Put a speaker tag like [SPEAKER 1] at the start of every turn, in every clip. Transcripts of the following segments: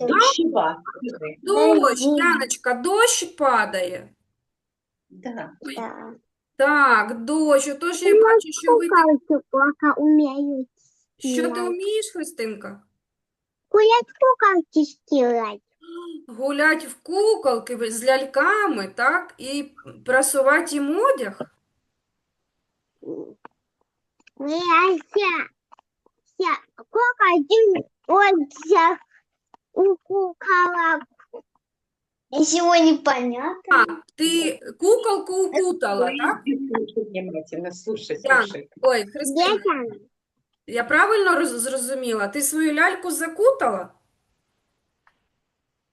[SPEAKER 1] Дощова. Слухай,
[SPEAKER 2] Дощ,
[SPEAKER 3] Мгм.
[SPEAKER 2] Яночка, дощ падає.
[SPEAKER 1] Да.
[SPEAKER 3] Да.
[SPEAKER 2] Так, дощ. Отож я бачу, що ви
[SPEAKER 3] Куколки пока умеют
[SPEAKER 2] що ти
[SPEAKER 3] стирать.
[SPEAKER 2] вмієш, Христинка?
[SPEAKER 3] Гулять куколки стирать.
[SPEAKER 2] Гулять в куколки ви- з ляльками, так? І прасувати їм одяг?
[SPEAKER 3] Я вся, вся куколки вот вся у. Ничего не понятно.
[SPEAKER 2] А, ти куколку укутала, так?
[SPEAKER 1] Внимательно, слушай, слушай.
[SPEAKER 2] Ой, Христина, я правильно роз- зрозуміла? Ти свою ляльку закутала?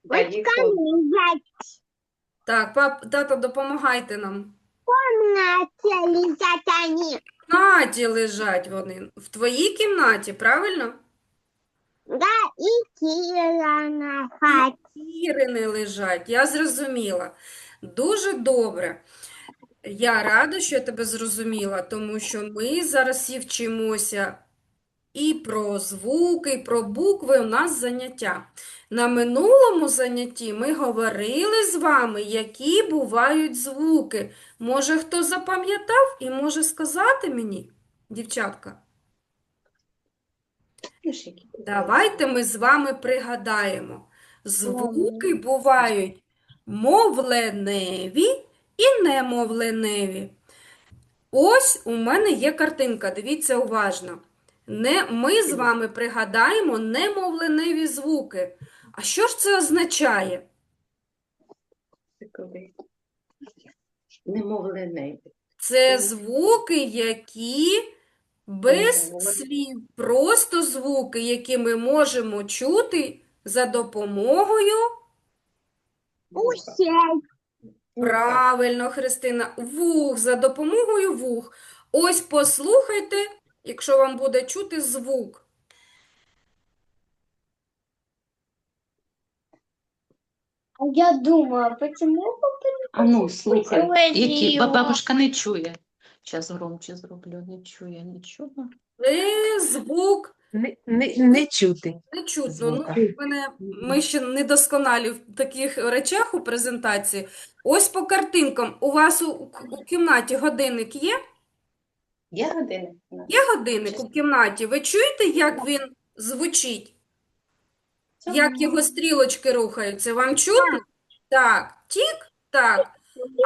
[SPEAKER 3] Лежать
[SPEAKER 2] Так, пап, тато, допомагайте нам.
[SPEAKER 3] в комнате лежат они.
[SPEAKER 2] В кімнаті лежать вони. В твоїй кімнаті, правильно?
[SPEAKER 3] Да, и Кира на хате.
[SPEAKER 2] Ірини лежать, я зрозуміла. Дуже добре. Я рада, що я тебе зрозуміла, тому що ми зараз всі вчимося і про звуки, і про букви у нас заняття. На минулому занятті ми говорили з вами, які бувають звуки. Може, хто запам'ятав і може сказати мені, дівчатка? Давайте ми з вами пригадаємо. Звуки бувають мовленеві і немовленеві. Ось у мене є картинка, дивіться уважно. Не, ми з вами пригадаємо немовленеві звуки. А що ж це означає?
[SPEAKER 1] Немовлений.
[SPEAKER 2] Це звуки, які без слів, просто звуки, які ми можемо чути за допомогою
[SPEAKER 3] Усей.
[SPEAKER 2] Правильно, Христина, вух, за допомогою вух. Ось послухайте, якщо вам буде чути звук.
[SPEAKER 3] А Я думаю, почему
[SPEAKER 1] А ну, слухай.
[SPEAKER 3] Які-
[SPEAKER 4] Ба- Бабушка не чує. Зараз громче зроблю, не чує нічого.
[SPEAKER 2] Це звук
[SPEAKER 5] Не, не, не чути.
[SPEAKER 2] не чутно.
[SPEAKER 5] Звука.
[SPEAKER 2] Ну, мене, ми ще недосконалі в таких речах у презентації. Ось по картинкам. У вас у, у кімнаті годинник є?
[SPEAKER 1] Я година.
[SPEAKER 2] Є годинник у кімнаті? Ви чуєте, як він звучить? Як його стрілочки рухаються? Вам чутно? Так, тік, так.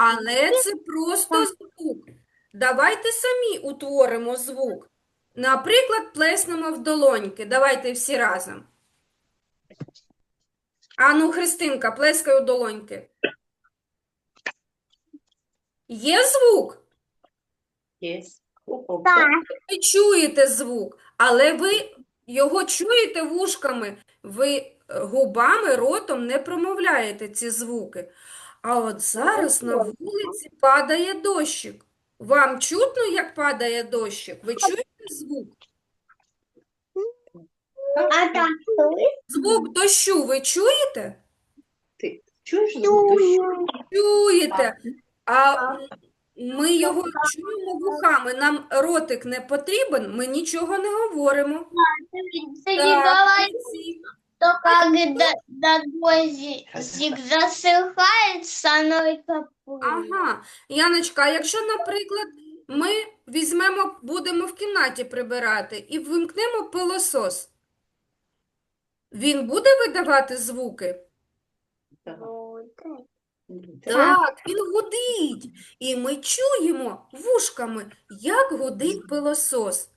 [SPEAKER 2] Але це просто звук. Давайте самі утворимо звук. Наприклад, плеснемо в долоньки. Давайте всі разом. Ану, Христинка, плескай у долоньки. Є звук?
[SPEAKER 1] Є.
[SPEAKER 2] Ви чуєте звук, але ви його чуєте вушками, ви е, губами, ротом не промовляєте ці звуки. А от зараз на вулиці падає дощик. Вам чутно, як падає дощик? Ви чуєте звук?
[SPEAKER 3] А так
[SPEAKER 2] Звук дощу ви чуєте?
[SPEAKER 1] Ти чуєш звук дощу?
[SPEAKER 2] Чуєте. А ми його чуємо вухами. Нам ротик не потрібен, ми нічого не говоримо. Так, молодці.
[SPEAKER 3] Что когда дождик засыхает, становится пыль.
[SPEAKER 2] Ага, Яночка, а якщо, наприклад, ми візьмемо, будемо в кімнаті прибирати і вимкнемо пилосос, він буде видавати звуки?
[SPEAKER 1] Так.
[SPEAKER 2] Так, він гудить. І ми чуємо вушками, як гудить пилосос.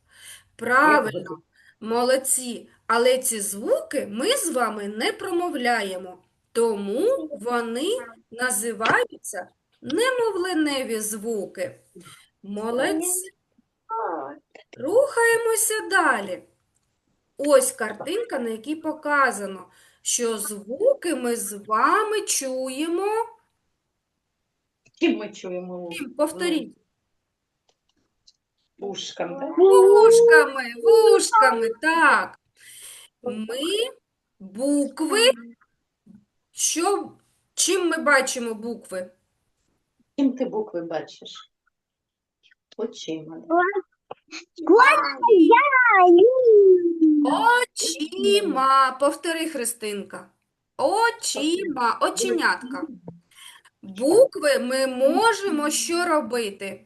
[SPEAKER 2] Правильно, молодці. Але ці звуки ми з вами не промовляємо, тому вони називаються немовленеві звуки. Молодці. Рухаємося далі. Ось картинка, на якій показано, що звуки ми з вами чуємо.
[SPEAKER 1] Чим ми чуємо
[SPEAKER 2] Чим? Повторіть.
[SPEAKER 1] так?
[SPEAKER 2] Вушками, вушками, так. Ми букви. Що, чим ми бачимо букви?
[SPEAKER 1] Чим ти букви бачиш? Очима.
[SPEAKER 2] Очима. Очима. Повтори, Христинка. Очима. Оченятка. Букви ми можемо що робити?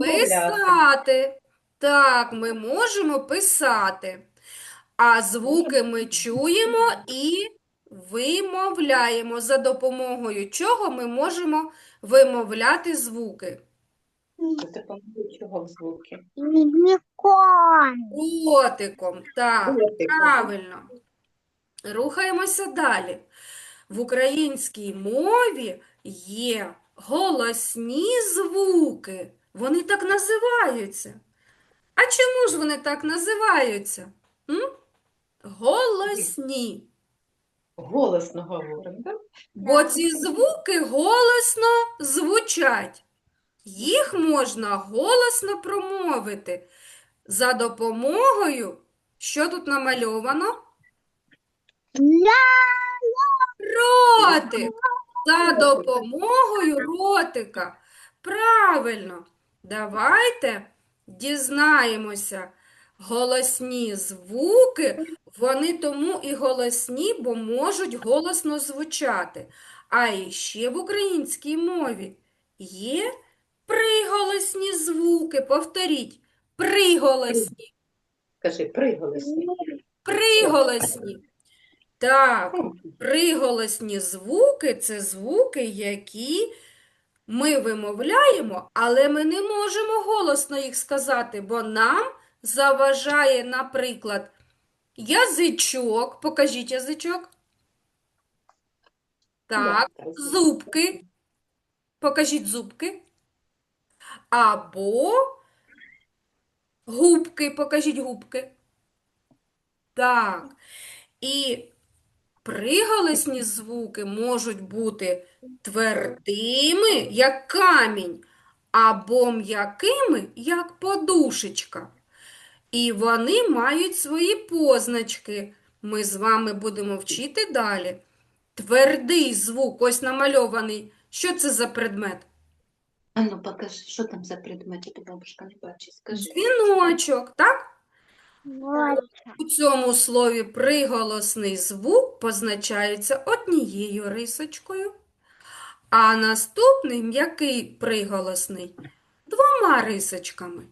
[SPEAKER 2] Писати. Так, ми можемо писати. А звуки ми чуємо і вимовляємо. За допомогою чого ми можемо вимовляти звуки?
[SPEAKER 1] За допомогою чого звуки?
[SPEAKER 3] Unicorn.
[SPEAKER 2] Так, правильно. Рухаємося далі. В українській мові є голосні звуки. Вони так називаються. А чому ж вони так називаються? М? Голосні.
[SPEAKER 1] Голосно говоримо, так?
[SPEAKER 2] Бо ці звуки голосно звучать. Їх можна голосно промовити за допомогою, що тут намальовано? Ротик. За допомогою ротика. Правильно. Давайте дізнаємося. Голосні звуки, вони тому і голосні, бо можуть голосно звучати. А іще в українській мові є приголосні звуки. Повторіть, приголосні,
[SPEAKER 1] Кажи, приголосні.
[SPEAKER 2] приголосні. Так, Приголосні звуки це звуки, які ми вимовляємо, але ми не можемо голосно їх сказати, бо нам заважає, наприклад, язичок. Покажіть язичок. Так, зубки. Покажіть зубки. Або губки. Покажіть губки. Так. І приголосні звуки можуть бути твердими, як камінь, або м'якими, як подушечка. І вони мають свої позначки. Ми з вами будемо вчити далі. Твердий звук, ось намальований. Що це за предмет?
[SPEAKER 1] А ну покажи, що там за предмети, то бабушка не бачить. Скажи.
[SPEAKER 2] Дзвіночок, так? У цьому слові приголосний звук позначається однією рисочкою, а наступний м'який приголосний двома рисочками.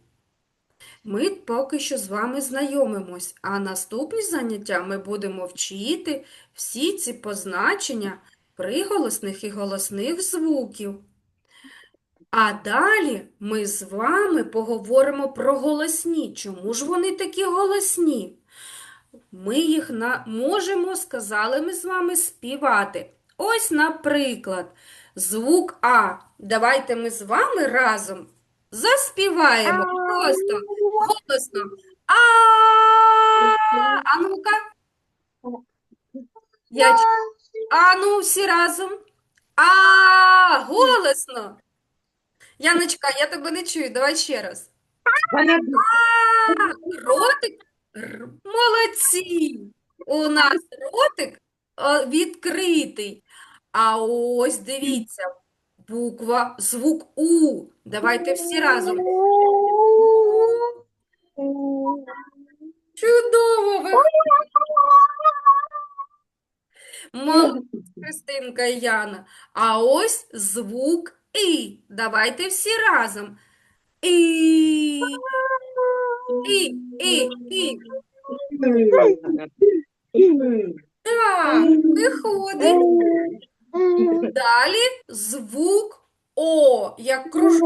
[SPEAKER 2] Ми поки що з вами знайомимось, а наступні заняття ми будемо вчити всі ці позначення приголосних і голосних звуків. А далі ми з вами поговоримо про голосні. Чому ж вони такі голосні? Ми їх на... можемо, сказали ми з вами, співати. Ось, наприклад, звук А. Давайте ми з вами разом заспіваємо просто голосно. А. А ну-ка. Я... А ну, всі разом. А, голосно. Яночка, я тебе не чую. Давай ще раз.
[SPEAKER 1] Вона
[SPEAKER 2] А, ротик. Р- Молодці. У нас ротик е, відкритий. А ось дивіться, буква, звук У. Давайте всі разом. Чудово ви. Молодці, Христинка і Яна. А ось звук І. Давайте всі разом. І. І, і, і. Так, виходить. Далі звук О, як кружочок.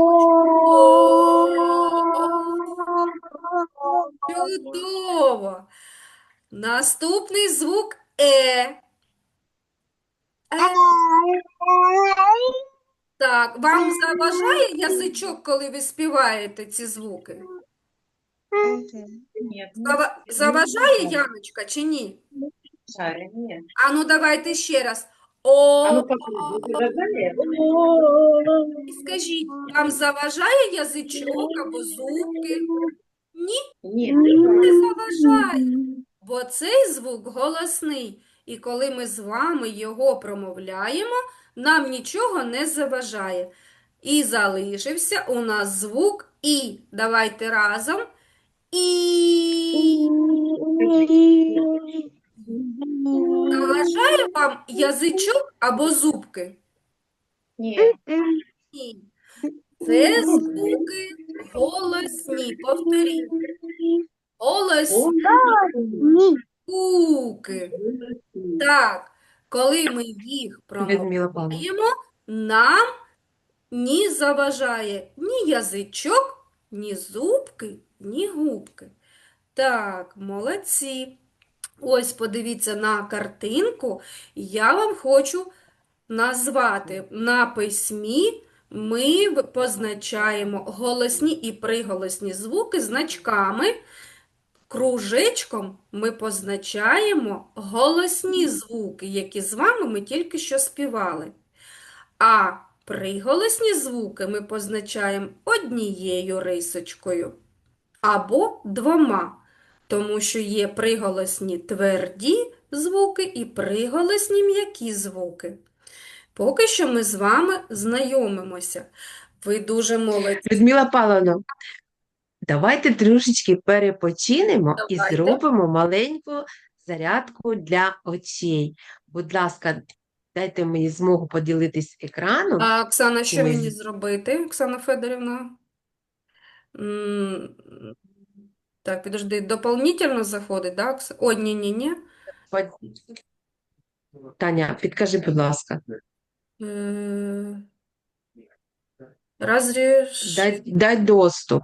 [SPEAKER 2] Чудово. Наступний звук. Е. Так, вам заважає язичок, коли ви співаєте ці звуки?
[SPEAKER 1] Ні,
[SPEAKER 2] Зава- Заважає Яночка чи ні?
[SPEAKER 1] Ні.
[SPEAKER 2] А ну давайте ще раз. О,
[SPEAKER 1] А ну попробуй, заважає?
[SPEAKER 2] скажіть, вам заважає язичок або зубки?
[SPEAKER 1] Ні.
[SPEAKER 2] Не заважає, бо цей звук голосний. І коли ми з вами його промовляємо, нам нічого не заважає. І залишився у нас звук І. Давайте разом. І. Заважає вам язичок або зубки?
[SPEAKER 1] Ні.
[SPEAKER 2] Ні. Це звуки голосні. Повторіть. Голосні звуки. Так, коли ми їх промовляємо, нам ні заважає ні язичок, ні зубки, ні губки. Так, молодці. Ось подивіться на картинку. Я вам хочу назвати на письмі. Ми позначаємо голосні і приголосні звуки значками. Кружечком ми позначаємо голосні звуки, які з вами ми тільки що співали. А приголосні звуки ми позначаємо однією рисочкою або двома, тому що є приголосні тверді звуки і приголосні м'які звуки. Поки що ми з вами знайомимося. Ви дуже молодці.
[SPEAKER 5] Людмила Павловна, давайте трошечки перепочинемо і зробимо маленьку зарядку для очей. Будь ласка, дайте мені змогу поділитись екраном.
[SPEAKER 2] А Оксана, що
[SPEAKER 5] Ми
[SPEAKER 2] мені зробити, Оксана Федорівна? Так, підожди, дополнительно заходить, да, О, ні-ні-ні.
[SPEAKER 5] Таня, підкажи, будь ласка,
[SPEAKER 2] Е,
[SPEAKER 5] дай, дай доступ.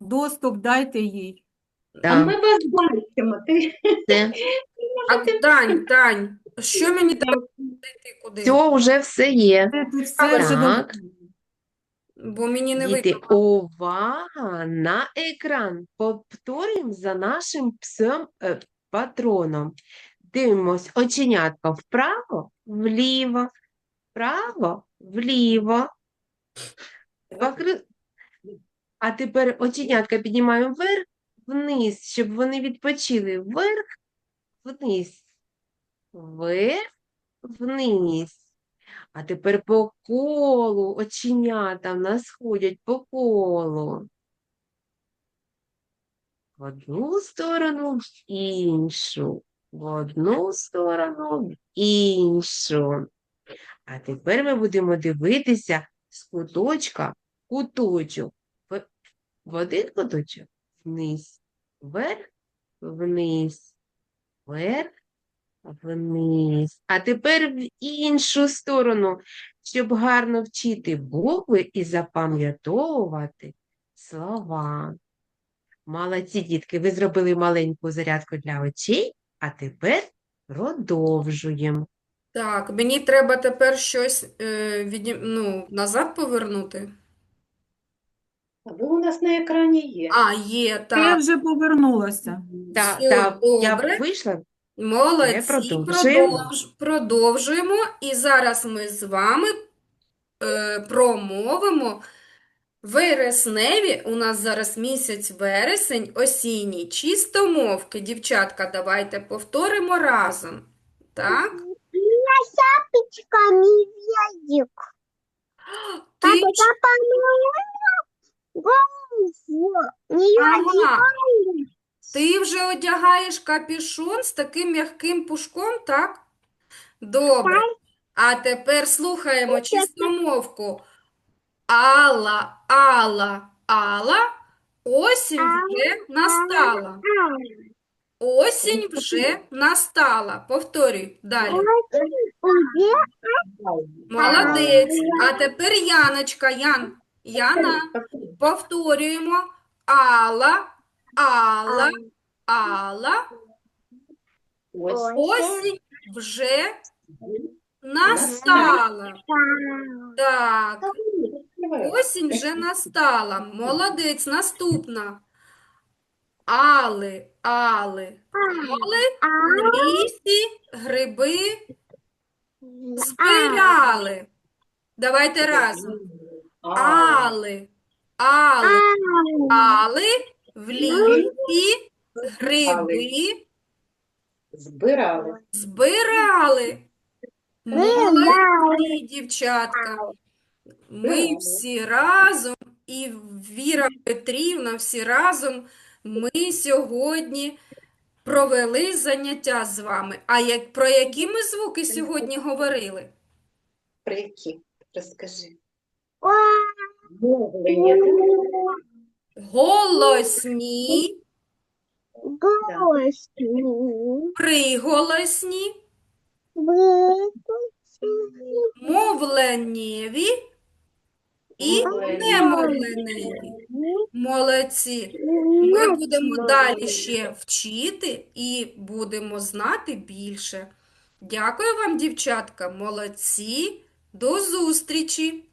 [SPEAKER 6] Доступ дайте їй.
[SPEAKER 1] А
[SPEAKER 5] Да,
[SPEAKER 1] ми вас бачимо. Ти
[SPEAKER 5] це,
[SPEAKER 2] А, Тань, Тань, що мені треба зайти куди?
[SPEAKER 5] все, вже все є.
[SPEAKER 6] Це ти все вже
[SPEAKER 5] Так.
[SPEAKER 2] Бо мені не
[SPEAKER 5] Діти, увага на екран. Повторюємо за нашим псом е, патроном. Дивимось оченятка вправо, вліво, вправо, вліво. Покри- А тепер оченятка піднімаємо вверх, вниз, щоб вони відпочили. Вверх, вниз, вверх, вниз. А тепер по колу оченята в нас ходять по колу. В одну сторону, в іншу, в одну сторону, в іншу. А тепер ми будемо дивитися з куточка в куточок. В, один куточок вниз, вверх, вниз, вверх, вниз. А тепер в іншу сторону, щоб гарно вчити букви і запам'ятовувати слова. Молодці, дітки, ви зробили маленьку зарядку для очей, а тепер продовжуємо.
[SPEAKER 2] Так, мені треба тепер щось е, відні... ну, назад повернути.
[SPEAKER 1] А ви у нас на екрані є.
[SPEAKER 2] А, є,
[SPEAKER 6] Ти
[SPEAKER 2] так.
[SPEAKER 6] вже повернулася.
[SPEAKER 5] Та,
[SPEAKER 2] Все
[SPEAKER 5] та, я
[SPEAKER 2] добре.
[SPEAKER 5] вийшла,
[SPEAKER 2] Молодці,
[SPEAKER 5] продовжуємо.
[SPEAKER 2] продовж, продовжуємо. І зараз ми з вами е, промовимо вересневі, у нас зараз місяць вересень, осінній, чистомовки. Дівчатка, давайте повторимо разом. Так?
[SPEAKER 3] Пичками язык.
[SPEAKER 2] Ти,
[SPEAKER 3] Папа, папа, ну. Не
[SPEAKER 2] ага, ти вже одягаєш капюшон з таким м'яким пушком, так? Добре. А тепер слухаємо чистомовку. Алла, Алла, Алла, осінь вже настала. Осінь вже настала. Повторюй далі. Молодець. А тепер Яночка, Ян, Яна, повторюємо. Алла, Алла, Алла, осінь вже настала. Так, осінь вже настала. Молодець. Наступна. Али, али, али, лісі гриби збирали. Давайте разом. Али, али, али, в лісі гриби
[SPEAKER 1] Збирали.
[SPEAKER 2] збирали. Молодці, дівчатка. Ми всі разом, і Віра Петрівна, всі разом ми сьогодні провели заняття з вами. А як, про які ми звуки сьогодні говорили?
[SPEAKER 1] Про які? Розкажи.
[SPEAKER 2] Голосні,
[SPEAKER 3] Голосні.
[SPEAKER 2] приголосні, мовленнєві і немовленеві. Молодці. Ми будемо далі ще вчити і будемо знати більше. Дякую вам, дівчатка, молодці. До зустрічі!